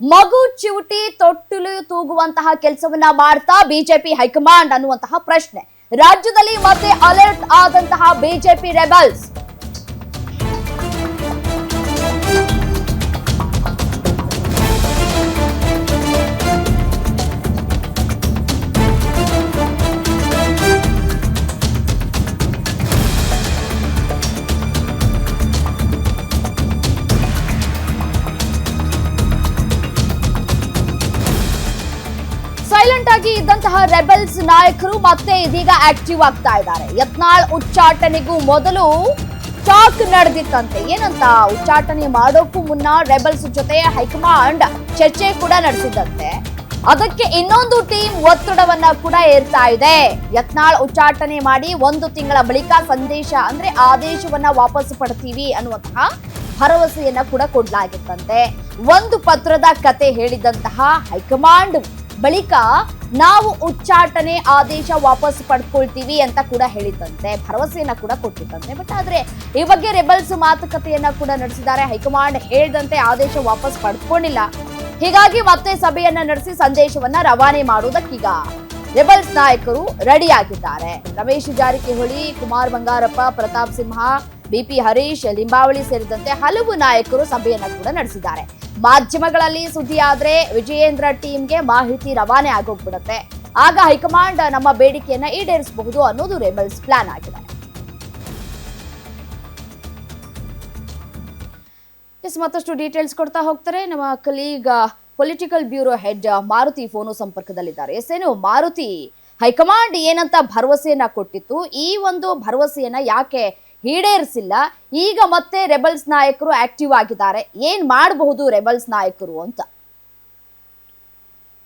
ಮಗು ಚಿವುಟಿ ತೊಟ್ಟಿಲು ತೂಗುವಂತಹ ಕೆಲಸವನ್ನ ಮಾಡ್ತಾ ಬಿಜೆಪಿ ಹೈಕಮಾಂಡ್ ಅನ್ನುವಂತಹ ಪ್ರಶ್ನೆ. ರಾಜ್ಯದಲ್ಲಿ ಮತ್ತೆ ಅಲರ್ಟ್ ಆದಂತಹ ಬಿಜೆಪಿ ರೆಬಲ್ಸ್. ಸೈಲೆಂಟ್ ಆಗಿ ಇದ್ದಂತಹ ರೆಬೆಲ್ಸ್ ನಾಯಕರು ಮತ್ತೆ ಇದೀಗ ಆಕ್ಟಿವ್ ಆಗ್ತಾ ಇದ್ದಾರೆ. ಯತ್ನಾಳ್ ಉಚ್ಚಾಟನೆಗೂ ಮೊದಲು ಚಾಕ್ ನಡೆದಿತ್ತಂತೆ. ಏನಂತ ಉಚ್ಚಾಟನೆ ಮಾಡೋಕ್ಕೂ ಮುನ್ನ ರೆಬೆಲ್ಸ್ ಜೊತೆ ಹೈಕಮಾಂಡ್ ಚರ್ಚೆ ಕೂಡ ನಡೆಸಿದಂತೆ ಅದಕ್ಕೆ ಇನ್ನೊಂದು ಟೀಮ್ ಒತ್ತಡವನ್ನ ಕೂಡ ಏರ್ತಾ ಇದೆ. ಯತ್ನಾಳ್ ಉಚ್ಚಾಟನೆ ಮಾಡಿ ಒಂದು ತಿಂಗಳ ಬಳಿಕ ಸಂದೇಶ ಅಂದ್ರೆ ಆದೇಶವನ್ನ ವಾಪಸ್ ಪಡ್ತೀವಿ ಅನ್ನುವಂತಹ ಭರವಸೆಯನ್ನ ಕೂಡ ಕೊಡ್ಲಾಗಿತ್ತಂತೆ. ಒಂದು ಪತ್ರದ ಕತೆ ಹೇಳಿದಂತಹ ಹೈಕಮಾಂಡ್ ಬಳಿಕ ನಾವು ಉಚ್ಚಾಟನೆ ಆದೇಶ ವಾಪಸ್ ಪಡ್ಕೊಳ್ತೀವಿ ಅಂತ ಕೂಡ ಹೇಳಿದಂತೆ ಭರವಸೆಯನ್ನ ಕೂಡ ಕೊಟ್ಟಿದ್ದಂತೆ. ಬಟ್ ಆದ್ರೆ ಈ ಬಗ್ಗೆ ರೆಬಲ್ಸ್ ಮಾತುಕತೆಯನ್ನ ಕೂಡ ನಡೆಸಿದ್ದಾರೆ. ಹೈಕಮಾಂಡ್ ಹೇಳಿದಂತೆ ಆದೇಶ ವಾಪಸ್ ಪಡ್ಕೊಂಡಿಲ್ಲ. ಹೀಗಾಗಿ ಮತ್ತೆ ಸಭೆಯನ್ನ ನಡೆಸಿ ಸಂದೇಶವನ್ನ ರವಾನೆ ಮಾಡುವುದಕ್ಕೀಗ ರೆಬಲ್ಸ್ ನಾಯಕರು ರೆಡಿ ಆಗಿದ್ದಾರೆ. ರಮೇಶ್ ಜಾರಕಿಹೊಳಿ, ಕುಮಾರ್ ಬಂಗಾರಪ್ಪ, ಪ್ರತಾಪ್ ಸಿಂಹ ಬಿಪಿ ಹರೀಶ್, ಲಿಂಬಾವಳಿ ಸೇರಿದಂತೆ ಹಲವು ನಾಯಕರು ಸಭೆಯನ್ನ ಕೂಡ ನಡೆಸಿದ್ದಾರೆ. ಮಾಧ್ಯಮಗಳಲ್ಲಿ ಸುದ್ದಿ ಆದ್ರೆ ವಿಜಯೇಂದ್ರ ಟೀಮ್ಗೆ ಮಾಹಿತಿ ರವಾನೆ ಆಗೋಗ್ಬಿಡುತ್ತೆ. ಆಗ ಹೈಕಮಾಂಡ್ ನಮ್ಮ ಬೇಡಿಕೆಯನ್ನ ಈಡೇರಿಸಬಹುದು ಅನ್ನೋದು ರೆಬಲ್ಸ್ ಪ್ಲಾನ್ ಆಗಿದೆ. ಎಸ್, ಮತ್ತಷ್ಟು ಡೀಟೇಲ್ಸ್ ಕೊಡ್ತಾ ಹೋಗ್ತಾರೆ. ನಮ್ಮ colleague political bureau head Maruti phone ಸಂಪರ್ಕದಲ್ಲಿದ್ದಾರೆ. ಎಸ್, ಏನು, ಮಾರುತಿ, ಹೈಕಮಾಂಡ್ ಏನಂತ ಭರವಸೆಯನ್ನ ಕೊಟ್ಟಿತ್ತು. ಈ ಒಂದು ಭರವಸೆಯನ್ನ ಯಾಕೆ ಈಡೇರಿಸಿಲ್ಲ. ಈಗ ಮತ್ತೆ ರೆಬಲ್ಸ್ ನಾಯಕರು ಆಕ್ಟಿವ್ ಆಗಿದ್ದಾರೆ. ಏನ್ ಮಾಡಬಹುದು ರೆಬಲ್ಸ್ ನಾಯಕರು ಅಂತ?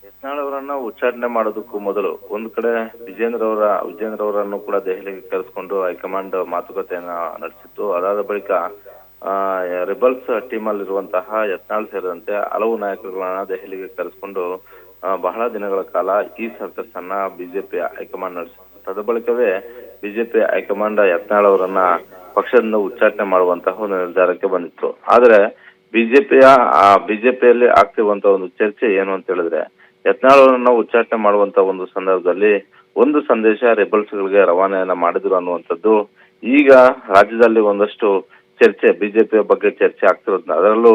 ಯತ್ನಾಳ್ ಅವರನ್ನ ಉಚ್ಚಾಟನೆ ಮಾಡೋದಕ್ಕೂ ಮೊದಲು ಒಂದ್ ಕಡೆ ವಿಜೇಂದ್ರ ಅವರ, ವಿಜೇಂದ್ರ ಅವರನ್ನು ಕೂಡ ದೆಹಲಿಗೆ ಕರೆಸ್ಕೊಂಡು ಹೈಕಮಾಂಡ್ ಮಾತುಕತೆಯನ್ನ ನಡೆಸಿತ್ತು. ಅದಾದ ಬಳಿಕ ರೆಬಲ್ಸ್ ಟೀಮ್ ಅಲ್ಲಿರುವಂತಹ ಯತ್ನಾಳ್ ಸೇರಿದಂತೆ ಹಲವು ನಾಯಕರುಗಳನ್ನ ದೆಹಲಿಗೆ ಕರೆಸ್ಕೊಂಡು ಬಹಳ ದಿನಗಳ ಕಾಲ ಈ ಸರ್ಕಸ್ ಅನ್ನ ಬಿಜೆಪಿ ಹೈಕಮಾಂಡ್ ನಡೆಸಿತ್ತು. ತದ ಬಳಿಕವೇ ಬಿಜೆಪಿ ಹೈಕಮಾಂಡ್ ಯತ್ನಾಳ್ ಅವರನ್ನ ಪಕ್ಷದಿಂದ ಉಚ್ಚಾಟನೆ ಮಾಡುವಂತಹ ಒಂದು ನಿರ್ಧಾರಕ್ಕೆ ಬಂದಿತ್ತು. ಆದ್ರೆ ಬಿಜೆಪಿಯ ಬಿಜೆಪಿಯಲ್ಲಿ ಆಗ್ತಿರುವಂತಹ ಒಂದು ಚರ್ಚೆ ಏನು ಅಂತ ಹೇಳಿದ್ರೆ, ಯತ್ನಾಳ್ ಅವರನ್ನ ಉಚ್ಚಾಟನೆ ಮಾಡುವಂತ ಒಂದು ಸಂದರ್ಭದಲ್ಲಿ ಒಂದು ಸಂದೇಶ ರೆಬಲ್ಸ್ ಗಳಿಗೆ ರವಾನೆಯನ್ನ ಮಾಡಿದ್ರು ಅನ್ನುವಂಥದ್ದು ಈಗ ರಾಜ್ಯದಲ್ಲಿ ಒಂದಷ್ಟು ಚರ್ಚೆ, ಬಿಜೆಪಿಯ ಬಗ್ಗೆ ಚರ್ಚೆ ಆಗ್ತಿರೋದ್ರಿಂದ ಅದರಲ್ಲೂ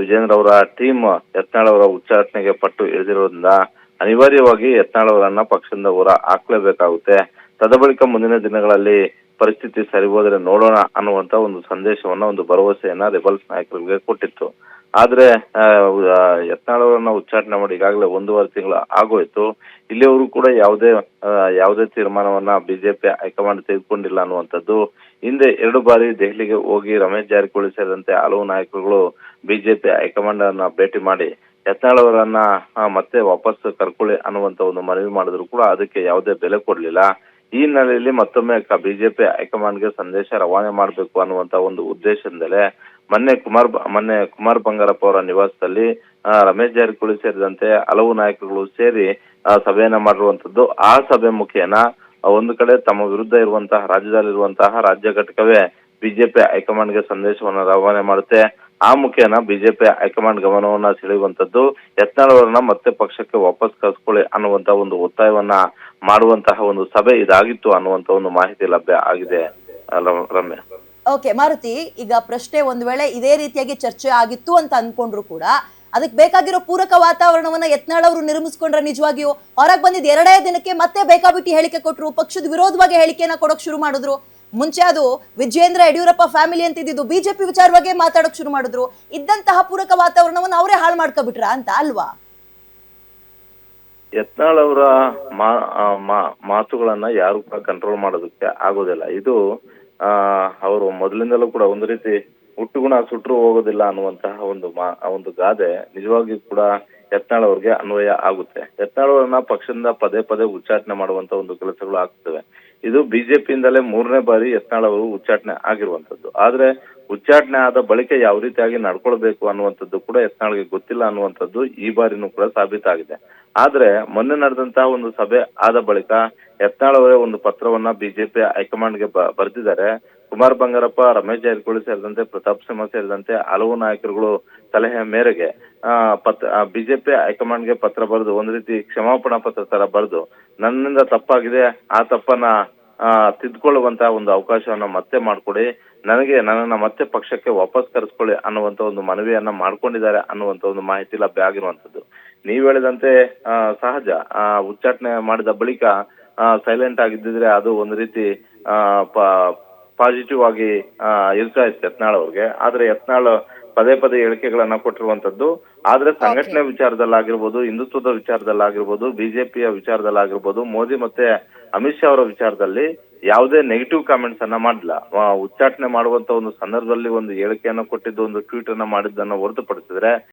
ವಿಜೇಂದ್ರ ಅವರ ಟೀಮ್ ಯತ್ನಾಳ್ ಅವರ ಉಚ್ಚಾಟನೆಗೆ ಪಟ್ಟು ಇಳಿದಿರೋದ್ರಿಂದ ಅನಿವಾರ್ಯವಾಗಿ ಯತ್ನಾಳ್ ಅವರನ್ನ ಪಕ್ಷದಿಂದ ಹೊರ ಹಾಕ್ಲೇಬೇಕಾಗುತ್ತೆ. ತದ ಬಳಿಕ ಮುಂದಿನ ದಿನಗಳಲ್ಲಿ ಪರಿಸ್ಥಿತಿ ಸರಿ ಹೋದ್ರೆ ನೋಡೋಣ ಅನ್ನುವಂತ ಒಂದು ಸಂದೇಶವನ್ನ, ಒಂದು ಭರವಸೆಯನ್ನ ರೆಬಲ್ಸ್ ನಾಯಕರಿಗೆ ಕೊಟ್ಟಿತ್ತು. ಆದ್ರೆ ಯತ್ನಾಳವರನ್ನ ಉಚ್ಚಾಟನೆ ಮಾಡಿ ಈಗಾಗಲೇ ಒಂದೂವರೆ ತಿಂಗಳು ಆಗೋಯ್ತು. ಇಲ್ಲಿಯವರು ಕೂಡ ಯಾವುದೇ ಯಾವುದೇ ತೀರ್ಮಾನವನ್ನ ಬಿಜೆಪಿ ಹೈಕಮಾಂಡ್ ತೆಗೆದುಕೊಂಡಿಲ್ಲ ಅನ್ನುವಂಥದ್ದು. ಹಿಂದೆ ಎರಡು ಬಾರಿ ದೆಹಲಿಗೆ ಹೋಗಿ ರಮೇಶ್ ಜಾರಕಿಹೊಳಿ ಸೇರಿದಂತೆ ಹಲವು ನಾಯಕರುಗಳು ಬಿಜೆಪಿ ಹೈಕಮಾಂಡ್ ಅನ್ನ ಭೇಟಿ ಮಾಡಿ ಯತ್ನಾಳವರನ್ನ ಮತ್ತೆ ವಾಪಸ್ ಕರ್ಕೊಳ್ಳಿ ಅನ್ನುವಂತ ಒಂದು ಮನವಿ ಮಾಡಿದ್ರು ಕೂಡ ಅದಕ್ಕೆ ಯಾವುದೇ ಬೆಲೆ ಕೊಡ್ಲಿಲ್ಲ. ಈ ಹಿನ್ನೆಲೆಯಲ್ಲಿ ಮತ್ತೊಮ್ಮೆ ಬಿಜೆಪಿ ಹೈಕಮಾಂಡ್ಗೆ ಸಂದೇಶ ರವಾನೆ ಮಾಡಬೇಕು ಅನ್ನುವಂತ ಒಂದು ಉದ್ದೇಶದಿಂದಲೇ ಮೊನ್ನೆ ಕುಮಾರ್ ಮೊನ್ನೆ ಕುಮಾರ್ ಬಂಗಾರಪ್ಪ ಅವರ ನಿವಾಸದಲ್ಲಿ ರಮೇಶ್ ಜಾರಕಿಹೊಳಿ ಸೇರಿದಂತೆ ಹಲವು ನಾಯಕರುಗಳು ಸೇರಿ ಸಭೆಯನ್ನ ಮಾಡಿರುವಂತದ್ದು. ಆ ಸಭೆ ಮುಖೇನ ಒಂದು ಕಡೆ ತಮ್ಮ ವಿರುದ್ಧ ಇರುವಂತಹ, ರಾಜ್ಯದಲ್ಲಿರುವಂತಹ ರಾಜ್ಯ ಘಟಕವೇ ಬಿಜೆಪಿ ಹೈಕಮಾಂಡ್ಗೆ ಸಂದೇಶವನ್ನು ರವಾನೆ ಮಾಡುತ್ತೆ. ಆ ಮುಖೇನ ಬಿಜೆಪಿ ಹೈಕಮಾಂಡ್ ಗಮನವನ್ನ ಸೆಳೆಯುವಂತದ್ದು ಯತ್ನಾಳ್ ಅವರನ್ನ ಮತ್ತೆ ಪಕ್ಷಕ್ಕೆ ವಾಪಸ್ ಕಳಿಸ್ಕೊಳ್ಳಿ ಅನ್ನುವಂತ ಒಂದು ಒತ್ತಾಯವನ್ನ ಮಾಡುವಂತಹ ಒಂದು ಸಭೆ ಇದಾಗಿತ್ತು ಅನ್ನುವಂತ ಒಂದು ಮಾಹಿತಿ ಲಭ್ಯ ಆಗಿದೆ. ರಮ್ಯ. ಓಕೆ, ಮಾರುತಿ, ಈಗ ಪ್ರಶ್ನೆ ಒಂದ್ ವೇಳೆ ಇದೇ ರೀತಿಯಾಗಿ ಚರ್ಚೆ ಆಗಿತ್ತು ಅಂತ ಅನ್ಕೊಂಡ್ರು ಕೂಡ, ಅದಕ್ಕೆ ಬೇಕಾಗಿರೋ ಪೂರಕ ವಾತಾವರಣವನ್ನ ಯತ್ನಾಳ್ ಅವರು ನಿರ್ಮಿಸ್ಕೊಂಡ್ರೆ ನಿಜವಾಗಿಯೂ, ಹೊರಗೆ ಬಂದಿದ್ದ ಎರಡೇ ದಿನಕ್ಕೆ ಮತ್ತೆ ಬೇಕಾಬಿಟ್ಟಿ ಹೇಳಿಕೆ ಕೊಟ್ಟರು ಪಕ್ಷದ ವಿರೋಧವಾಗಿ ಹೇಳಿಕೆಯನ್ನ ಕೊಡೋಕೆ ಶುರು ಮಾಡಿದ್ರು. ಮುಂಚೆ ಅದು ವಿಜಯೇಂದ್ರ ಯಡಿಯೂರಪ್ಪ ಫ್ಯಾಮಿಲಿ ಅಂತಿದ್ದು ಬಿಜೆಪಿ ವಿಚಾರವಾಗಿ ಮಾತಾಡೋಕೆ ಶುರು ಮಾಡಿದ್ರು. ಇದ್ದಂತಹ ಪೂರಕ ವಾತಾವರಣವನ್ನ ಅವರೇ ಹಾಳು ಮಾಡ್ಕೊಬಿಟ್ರ ಅಂತ ಅಲ್ವಾ? ಯತ್ನಾಳ್ ಅವರ ಮಾತುಗಳನ್ನ ಯಾರು ಕೂಡ ಕಂಟ್ರೋಲ್ ಮಾಡೋದಕ್ಕೆ ಆಗೋದಿಲ್ಲ. ಇದು ಅವರು ಮೊದಲಿಂದಲೂ ಕೂಡ ಒಂದು ರೀತಿ ಹುಟ್ಟುಗುಣ ಸುಟ್ರು ಹೋಗೋದಿಲ್ಲ ಅನ್ನುವಂತಹ ಒಂದು ಒಂದು ಗಾದೆ ನಿಜವಾಗಿಯೂ ಕೂಡ ಯತ್ನಾಳ್ ಅವರಿಗೆ ಅನ್ವಯ ಆಗುತ್ತೆ. ಯತ್ನಾಳ್ ಅವರನ್ನ ಪಕ್ಷದಿಂದ ಪದೇ ಪದೇ ಉಚ್ಚಾಟನೆ ಮಾಡುವಂತ ಒಂದು ಕೆಲಸಗಳು ಆಗ್ತವೆ. ಇದು ಬಿಜೆಪಿಯಿಂದಲೇ ಮೂರನೇ ಬಾರಿ ಯತ್ನಾಳ್ ಅವರು ಉಚ್ಚಾಟನೆ ಆಗಿರುವಂತದ್ದು. ಆದ್ರೆ ಉಚ್ಚಾಟನೆ ಆದ ಬಳಿಕ ಯಾವ ರೀತಿಯಾಗಿ ನಡ್ಕೊಳ್ಬೇಕು ಅನ್ನುವಂಥದ್ದು ಕೂಡ ಯತ್ನಾಳ್ಗೆ ಗೊತ್ತಿಲ್ಲ ಅನ್ನುವಂಥದ್ದು ಈ ಬಾರಿನೂ ಕೂಡ ಸಾಬೀತಾಗಿದೆ. ಆದ್ರೆ ಮೊನ್ನೆ ನಡೆದಂತಹ ಒಂದು ಸಭೆ ಆದ ಬಳಿಕ ಯತ್ನಾಳ್ ಅವರೇ ಒಂದು ಪತ್ರವನ್ನ ಬಿಜೆಪಿ ಹೈಕಮಾಂಡ್ಗೆ ಬರೆದಿದ್ದಾರೆ. ಕುಮಾರ್ ಬಂಗಾರಪ್ಪ, ರಮೇಶ್ ಜಾರಕಿಹೊಳಿ ಸೇರಿದಂತೆ ಪ್ರತಾಪ್ ಸಿಂಹ ಸೇರಿದಂತೆ ಹಲವು ನಾಯಕರುಗಳು ಸಲಹೆ ಮೇರೆಗೆ ಪತ್ರ ಬಿಜೆಪಿ ಹೈಕಮಾಂಡ್ಗೆ ಪತ್ರ ಬರೆದು ಒಂದ್ ರೀತಿ ಕ್ಷಮಾಪಣಾ ಪತ್ರ ತರ ಬರೆದು ನನ್ನಿಂದ ತಪ್ಪಾಗಿದೆ ಆ ತಪ್ಪನ್ನ ತಿದ್ಕೊಳ್ಳುವಂತ ಒಂದು ಅವಕಾಶವನ್ನ ಮತ್ತೆ ಮಾಡ್ಕೊಡಿ ನನಗೆ ನನ್ನನ್ನ ಮತ್ತೆ ಪಕ್ಷಕ್ಕೆ ವಾಪಸ್ ಕರೆಸ್ಕೊಳ್ಳಿ ಅನ್ನುವಂತ ಒಂದು ಮನವಿಯನ್ನ ಮಾಡ್ಕೊಂಡಿದ್ದಾರೆ ಅನ್ನುವಂತ ಒಂದು ಮಾಹಿತಿ ಲಭ್ಯ ಆಗಿರುವಂತದ್ದು ನೀವ್ ಹೇಳಿದಂತೆ ಸಹಜ. ಆ, ಉಚ್ಚಾಟನೆ ಮಾಡಿದ ಬಳಿಕ ಸೈಲೆಂಟ್ ಆಗಿದ್ದಿದ್ರೆ ಅದು ಒಂದು ರೀತಿ ಪಾಸಿಟಿವ್ ಆಗಿ ಇರ್ತಾ ಇತ್ತು ಯತ್ನಾಳ್ ಅವ್ರಿಗೆ. ಆದ್ರೆ ಯತ್ನಾಳ್ ಪದೇ ಪದೇ ಹೇಳಿಕೆಗಳನ್ನ ಕೊಟ್ಟಿರುವಂತದ್ದು ಆದ್ರೆ ಸಂಘಟನೆ ವಿಚಾರದಲ್ಲಾಗಿರ್ಬೋದು ಹಿಂದುತ್ವದ ವಿಚಾರದಲ್ಲಾಗಿರ್ಬೋದು ಬಿಜೆಪಿಯ ವಿಚಾರದಲ್ಲಾಗಿರ್ಬೋದು ಮೋದಿ ಮತ್ತೆ ಅಮಿತ್ ಶಾ ಅವರ ವಿಚಾರದಲ್ಲಿ ಯಾವುದೇ ನೆಗೆಟಿವ್ ಕಾಮೆಂಟ್ಸ್ ಅನ್ನ ಮಾಡಿಲ್ಲ ಉಚ್ಚಾಟನೆ ಮಾಡುವಂತ ಒಂದು ಸಂದರ್ಭದಲ್ಲಿ ಒಂದು ಹೇಳಿಕೆಯನ್ನ ಕೊಟ್ಟಿದ್ದು ಒಂದು ಟ್ವೀಟ್ ಅನ್ನ ಮಾಡಿದ್ದನ್ನ ಹೊರತುಪಡಿಸಿದ್ರೆ